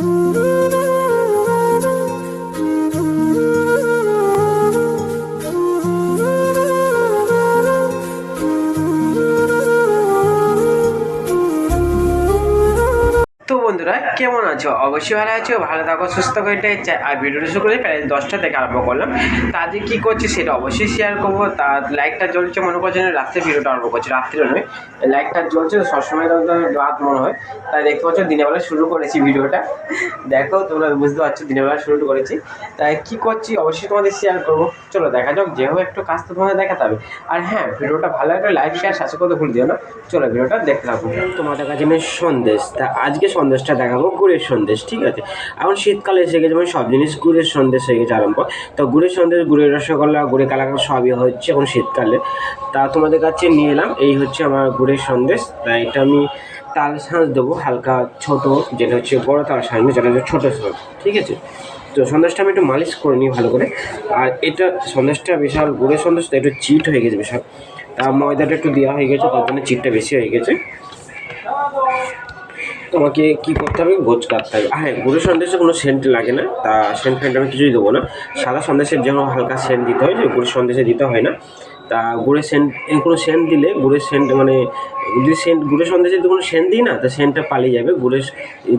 তো বন্ধুরা, কেমন আছো? অবশ্যই ভালো আছো, ভালো থাকো, সুস্থ করে এটাই চাই আর ভিডিওটা শুরু করে, প্রায় দশটা থেকে আরম্ভ করলাম। তা আজকে কী করছি সেটা অবশ্যই শেয়ার করব। তার লাইকটা জ্বলছে মনে করছে না রাত্রে ভিডিওটা আরম্ভ করছি, রাত্রে নয়। লাইকটা জ্বলছে, তো সবসময় তো রাত মনে হয়। তাই দেখতে পাচ্ছ, দিনের বেলা শুরু করেছি ভিডিওটা দেখো, তোমরা বুঝতে পারছ, দিনের বেলা শুরু করেছি। তাই কী করছি, অবশ্যই তোমাদের শেয়ার করব। চলো, দেখা যাক, যেভাবে একটু কাজ তো তোমাদের দেখাতে হবে। আর হ্যাঁ ভিডিওটা ভালো লাগলে লাইক শেয়ার সাথে করতে ভুল দিও না। চলো ভিডিওটা দেখতে থাকো। তোমাদের কাছে সন্দেশ। তা আজকে সন্দেশটা দেখাবো গুড়ের সন্দেশ ঠিক আছে? এখন শীতকালে এসে গেছে মানে সব জিনিস গুড়ের সন্দেশ হয়ে গেছে আরম্ভ। তো গুড়ের সন্দেশ গুড়ের রসগোল্লা গুড়ের কালাকাল সবই হচ্ছে এখন শীতকালে। তা তোমাদের কাছে নিয়ে এলাম এই হচ্ছে আমার গুড়ের সন্দেশ। তা এটা আমি তাল শাঁস দেবো হালকা ছোট যেটা হচ্ছে বড় তাল নয়, যেটা হচ্ছে ছোটো শাঁস ঠিক আছে? তো সন্দেশটা আমি একটু মালিশ করে নিই ভালো করে। আর এটা সন্দেশটা বিশাল গুড়ের সন্দেশটা একটু চিট হয়ে গেছে বিশাল। তা ময়দাটা একটু দেওয়া হয়ে গেছে তার জন্য চিটটা বেশি হয়ে গেছে। তোমাকে কি করতে হবে? গোছ কাটতে হবে। হ্যাঁ গুঁড়ো সন্দেশে কোনো সেন্ট লাগে না। তা সেন্ট ফেন্ট আমি কিছুই দেবো না। সাদা সন্দেশের জন্য হালকা সেন্ট দিতে হয়, যে গুঁড়ো সন্দেশে দিতে হয় না। তা গুড়ের সেন্ট কোনো সেন্ট দিলে গুড়ের সেন্ট মানে যদি সেন্ট, গুড়ের সন্দেশে যদি কোনো সেন্ট দিই না, তা সেন্টটা পালিয়ে যাবে, গুড়ের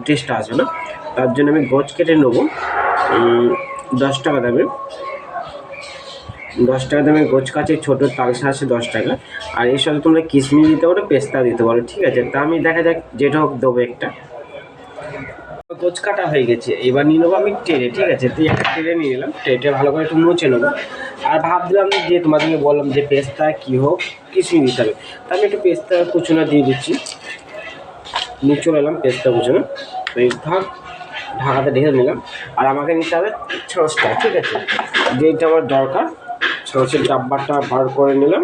টেস্টটা আসবে না। তার জন্য আমি গোছ কেটে নেব। দশ টাকা দেবে দশ টাকা দামে গোছ ছোটো তালসা আছে দশ টাকা। আর এর সাথে তোমরা কিশমিশ দিতে পারো, পেস্তা দিতে পারো, ঠিক আছে? তা আমি দেখা যাক, যেটা হোক দেবো একটা। গোছ কাটা হয়ে গেছে, এবার নিয়ে নেব আমি ট্রেনে ঠিক আছে? তুই একটা ট্রেনে নিয়ে নিলাম ট্রেটে ভালো করে একটু মুছে নেব। আর ভাবছিলাম যে তোমাদেরকে বললাম যে পেস্তা কী হোক কিছুই দিতে হবে। তা আমি একটু পেস্তা কুচুনা দিয়ে দিচ্ছি। নিয়ে চলে এলাম পেস্তা কুচুনা। তো এই ভাগ ঢাকাতে ঢেকে নিলাম। আর আমাকে নিতে হবে ছসটা ঠিক আছে? যেটা আমার দরকার। সরষের ডাব্বাটা বার করে নিলাম।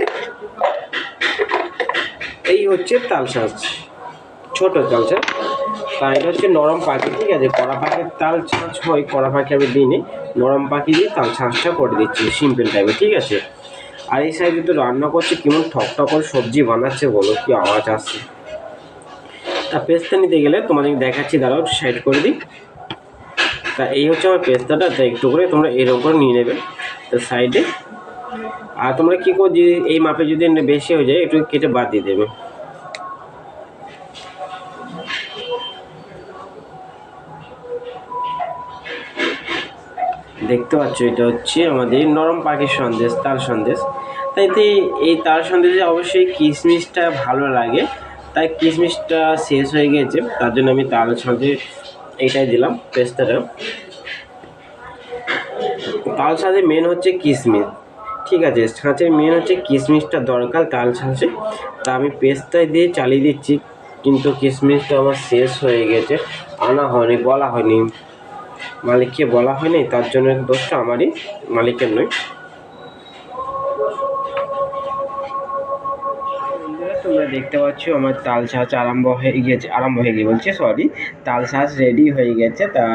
এই হচ্ছে তাল শাঁস ছোট তাল শাঁস তা এটা হচ্ছে নরম পাখি, ঠিক আছে? কড়া পাখির তাল ছাঁচ হয়, কড়া পাখি আমি দিইনি। নরম পাখি দিয়ে তাল ছাঁচটা করে দিচ্ছি, সিম্পল টাইপের ঠিক আছে? আর এই সাইডে তো রান্না করছে, কেমন ঠক ঠক করে সবজি বানাচ্ছে, বলো কি আওয়াজ আসছে? তা পেস্তা নিতে গেলে তোমাদেরকে দেখাচ্ছি, দাঁড়াও সাইড করে দিই। তা এই হচ্ছে আমার পেস্তাটা, তা একটু করে তোমরা এরকম করে নিয়ে নেবে। তো সাইডে আর তোমরা কী করো যদি এই মাপে যদি বেশি হয়ে যায়, একটু কেটে বাদ দিয়ে দেবে। দেখতে পাচ্ছ, এটা হচ্ছে আমাদের নরম পাখির সন্দেশ, তাল সন্দেশ। তাই এই তাল সন্দেশে অবশ্যই কিশমিশটা ভালো লাগে। তাই কিশমিশটা শেষ হয়ে গেছে, তার জন্য আমি তাল সন্দেশ এইটাই দিলাম, পেস্তাটা। তাল সাথে মেন হচ্ছে কিশমিশ ঠিক আছে ছাঁচের মেন হচ্ছে কিশমিশটা দরকার কাল ছাঁচে তা আমি পেস্তায় দিয়ে চালিয়ে দিচ্ছি, কিন্তু কিশমিশটা আমার শেষ হয়ে গেছে, আনা হয়নি, বলা হয়নি। মালিককে বলা হয়নি, তার জন্য দোষটা আমারই, মালিকের নয়। তোমরা দেখতে পাচ্ছ, আমার তাল সাজ আরম্ভ হয়ে গিয়েছে আরম্ভ হয়ে গিয়ে বলছে সরি তাল সাজ রেডি হয়ে গেছে, তা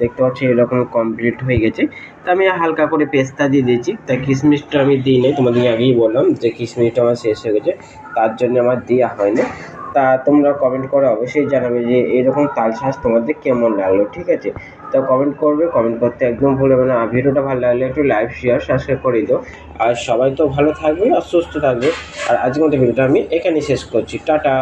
দেখতে পাচ্ছ এরকম কমপ্লিট হয়ে গেছে। তা আমি হালকা করে পেস্তা দিয়ে দিয়েছি, তা কিশমিশটা আমি দিই নাই তোমাদের আগেই বললাম যে কিশমিশটা আমার শেষ হয়ে গেছে, তার জন্য আমার দেওয়া হয়নি। তা তোমরা কমেন্ট করে অবশ্যই জানাবে যে এরকম তাল শাঁস তোমাদের কেমন লাগল, ঠিক আছে? তো কমেন্ট করবে কমেন্ট করতে একদম ভুলবে না। ভিডিওটা ভালো লাগলে একটু লাইভ শেয়ার সাবস্ক্রাইব করে দিও। আর সবাই তো ভালো থাকবে আর সুস্থ থাকবে। আর আজকের মতো ভিডিওটা আমি এখানেই শেষ করছি। টাটা!